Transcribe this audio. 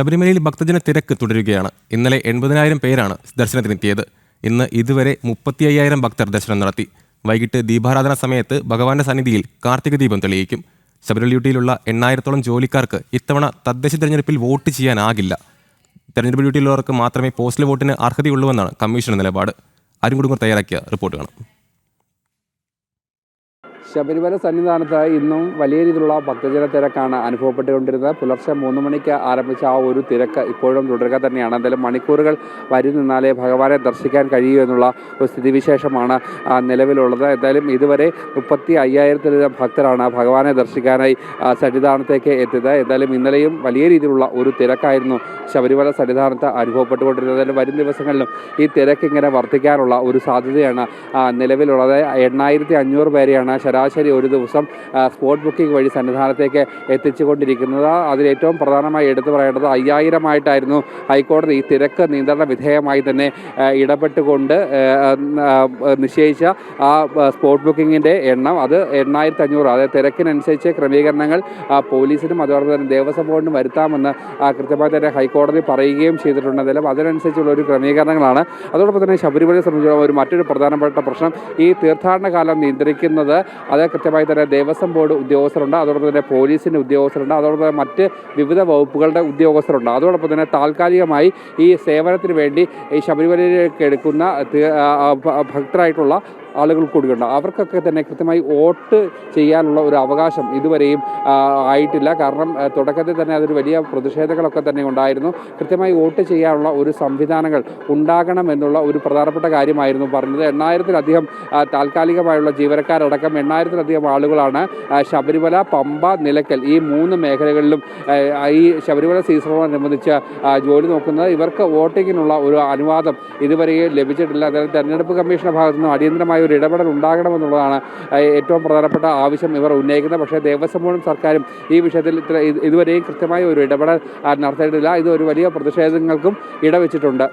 ശബരിമലയിൽ ഭക്തജന തിരക്ക് തുടരുകയാണ്. ഇന്നലെ എൺപതിനായിരം പേരാണ് ദർശനത്തിനെത്തിയത്. ഇന്ന് ഇതുവരെ മുപ്പത്തി അയ്യായിരം ഭക്തർ ദർശനം നടത്തി. വൈകിട്ട് ദീപാരാധന സമയത്ത് ഭഗവാന്റെ സന്നിധിയിൽ കാർത്തിക ദീപം തെളിയിക്കും. ശബരിമല ഡ്യൂട്ടിയിലുള്ള എണ്ണായിരത്തോളം ജോലിക്കാർക്ക് ഇത്തവണ തദ്ദേശ തെരഞ്ഞെടുപ്പിൽ വോട്ട് ചെയ്യാനാകില്ല. തെരഞ്ഞെടുപ്പ് ഡ്യൂട്ടിയിലുള്ളവർക്ക് മാത്രമേ പോസ്റ്റൽ വോട്ടിന് അർഹതയുള്ളൂവെന്നാണ് കമ്മീഷൻ നിലപാട്. അരുൺകുടുംബർ തയ്യാറാക്കിയ റിപ്പോർട്ട് ശബരിമല സന്നിധാനത്ത് ഇന്നും വലിയ രീതിയിലുള്ള ഭക്തജന തിരക്കാണ് അനുഭവപ്പെട്ടുകൊണ്ടിരുന്നത്. പുലർച്ചെ മൂന്ന് മണിക്ക് ആരംഭിച്ച ആ ഒരു തിരക്ക് ഇപ്പോഴും തുടരുക തന്നെയാണ്. എന്തായാലും മണിക്കൂറുകൾ വരി നിന്നാലേ ഭഗവാനെ ദർശിക്കാൻ കഴിയൂ എന്നുള്ള ഒരു സ്ഥിതിവിശേഷമാണ് നിലവിലുള്ളത്. എന്തായാലും ഇതുവരെ മുപ്പത്തി അയ്യായിരത്തിലധികം ഭക്തരാണ് ഭഗവാനെ ദർശിക്കാനായി സന്നിധാനത്തേക്ക് എത്തിയത്. എന്തായാലും ഇന്നലെയും വലിയ രീതിയിലുള്ള ഒരു തിരക്കായിരുന്നു ശബരിമല സന്നിധാനത്ത് അനുഭവപ്പെട്ടുകൊണ്ടിരുന്നത്. എന്തായാലും വരും ദിവസങ്ങളിലും ഈ തിരക്ക് ഇങ്ങനെ വർദ്ധിക്കാനുള്ള ഒരു സാധ്യതയാണ് നിലവിലുള്ളത്. എണ്ണായിരത്തി അഞ്ഞൂറ് പേരെയാണ് ശരാശരി ഒരു ദിവസം സ്പോട്ട് ബുക്കിംഗ് വഴി സന്നിധാനത്തേക്ക് എത്തിച്ചുകൊണ്ടിരിക്കുന്നത്. അതിൽ ഏറ്റവും പ്രധാനമായി എടുത്തു പറയേണ്ടത് അയ്യായിരമായിട്ടായിരുന്നു ഹൈക്കോടതി ഈ തിരക്ക് നിയന്ത്രണ വിധേയമായി തന്നെ ഇടപെട്ടുകൊണ്ട് നിശ്ചയിച്ച ആ സ്പോട്ട് ബുക്കിങ്ങിന്റെ എണ്ണം. അത് എണ്ണായിരത്തി അഞ്ഞൂറ് അതായത് തിരക്കിനനുസരിച്ച് ക്രമീകരണങ്ങൾ പോലീസിനും അതോടൊപ്പം തന്നെ ദേവസ്വം ബോർഡിനും വരുത്താമെന്ന് കൃത്യമായി തന്നെ ഹൈക്കോടതി പറയുകയും ചെയ്തിട്ടുണ്ട്. അതിനനുസരിച്ചുള്ള ഒരു ക്രമീകരണങ്ങളാണ്. അതോടൊപ്പം തന്നെ ശബരിമലയെ സംബന്ധിച്ചിടത്തോളം ഒരു മറ്റൊരു പ്രധാനപ്പെട്ട പ്രശ്നം ഈ തീർത്ഥാടന കാലം നിയന്ത്രിക്കുന്നത് അത് കൃത്യമായി തന്നെ ദേവസ്വം ബോർഡ് ഉദ്യോഗസ്ഥരുണ്ട് അതോടൊപ്പം തന്നെ പോലീസിന്റെ ഉദ്യോഗസ്ഥരുണ്ട് അതോടൊപ്പം തന്നെ മറ്റ് വിവിധ വകുപ്പുകളുടെ ഉദ്യോഗസ്ഥരുണ്ട്. അതോടൊപ്പം തന്നെ താൽക്കാലികമായി ഈ സേവനത്തിന് വേണ്ടി ഈ ശബരിമലയിലേക്ക് എടുക്കുന്ന ഭക്തരായിട്ടുള്ള ആളുകൾ കൂടിയുണ്ട് അവർക്കൊക്കെ തന്നെ കൃത്യമായി വോട്ട് ചെയ്യാനുള്ള ഒരു അവകാശം ഇതുവരെയും ആയിട്ടില്ല. കാരണം തുടക്കത്തിൽ തന്നെ അതൊരു വലിയ പ്രതിഷേധങ്ങളൊക്കെ തന്നെ ഉണ്ടായിരുന്നു. കൃത്യമായി വോട്ട് ചെയ്യാനുള്ള ഒരു സംവിധാനങ്ങൾ ഉണ്ടാകണമെന്നുള്ള ഒരു പ്രധാനപ്പെട്ട കാര്യമായിരുന്നു പറഞ്ഞത്. എണ്ണായിരത്തിലധികം താൽക്കാലികമായുള്ള ജീവനക്കാരടക്കം എണ്ണായിരത്തിലധികം ആളുകളാണ് ശബരിമല പമ്പ നിലയ്ക്കൽ ഈ മൂന്ന് മേഖലകളിലും ഈ ശബരിമല സീസണോടനുബന്ധിച്ച് ജോലി നോക്കുന്നത്. ഇവർക്ക് വോട്ടിങ്ങിനുള്ള ഒരു അനുവാദം ഇതുവരെയും ലഭിച്ചിട്ടില്ല. അതായത് തെരഞ്ഞെടുപ്പ് കമ്മീഷന്റെ ഭാഗത്തു നിന്നും അടിയന്തരമായ ഒരു ഇടപെടൽ ഉണ്ടാകണമെന്നുള്ളതാണ് ഏറ്റവും പ്രധാനപ്പെട്ട ആവശ്യം ഇവർ ഉന്നയിക്കുന്നത്. പക്ഷേ ദേവസ്വം ബോർഡും സർക്കാരും ഈ വിഷയത്തിൽ ഇത്ര ഇതുവരെയും കൃത്യമായ ഒരു ഇടപെടൽ നടത്തിയിട്ടില്ല. ഇത് ഒരു വലിയ പ്രതിഷേധങ്ങൾക്കും ഇടവെച്ചിട്ടുണ്ട്.